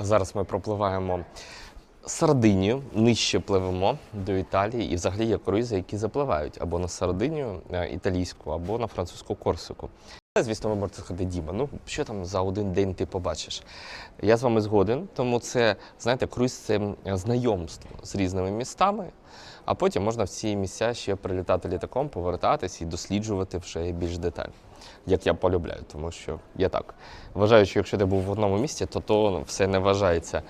Зараз ми пропливаємо Сардинію, нижче пливемо до Італії, і взагалі є круїзи, які запливають або на Сардинію е, італійську, або на французьку Корсику. Звісно, ви можете сказати, Діма, ну що там за один день ти побачиш? Я з вами згоден, тому це, знаєте, круїз це знайомство з різними містами, а потім можна в ці місця ще прилітати літаком, повертатись і досліджувати вже більш детально. Як я полюбляю, тому що я так вважаю, що якщо ти був в одному місці, то то ну, все не вважається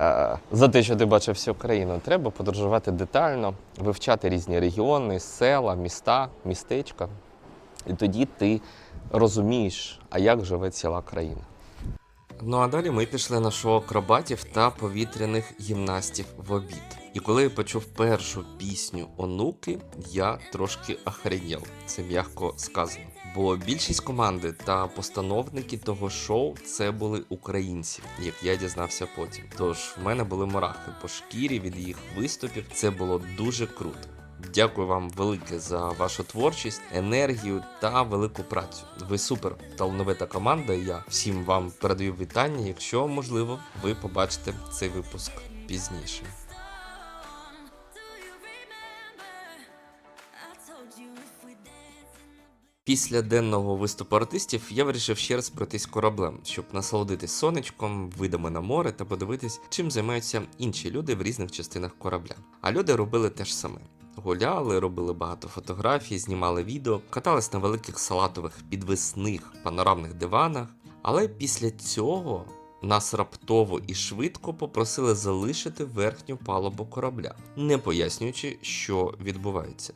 е, за те, що ти бачив всю країну. Треба подорожувати детально, вивчати різні регіони, села, міста, містечка. І тоді ти розумієш, а як живе ціла країна. Ну а далі ми пішли на шоу акробатів та повітряних гімнастів в обід. І коли я почув першу пісню онуки, я трошки охренів. Це м'яко сказано. Бо більшість команди та постановники того шоу це були українці, як я дізнався потім. Тож в мене були мурахи по шкірі від їх виступів. Це було дуже круто. Дякую вам велике за вашу творчість, енергію та велику працю. Ви супер талановита команда. Я всім вам передаю вітання. Якщо можливо, ви побачите цей випуск пізніше. Після денного виступу артистів я вирішив ще раз пройтись кораблем, щоб насолодитись сонечком, видами на море та подивитись, чим займаються інші люди в різних частинах корабля. А люди робили те ж саме. Гуляли, робили багато фотографій, знімали відео, катались на великих салатових підвісних панорамних диванах. Але після цього нас раптово і швидко попросили залишити верхню палубу корабля, не пояснюючи, що відбувається.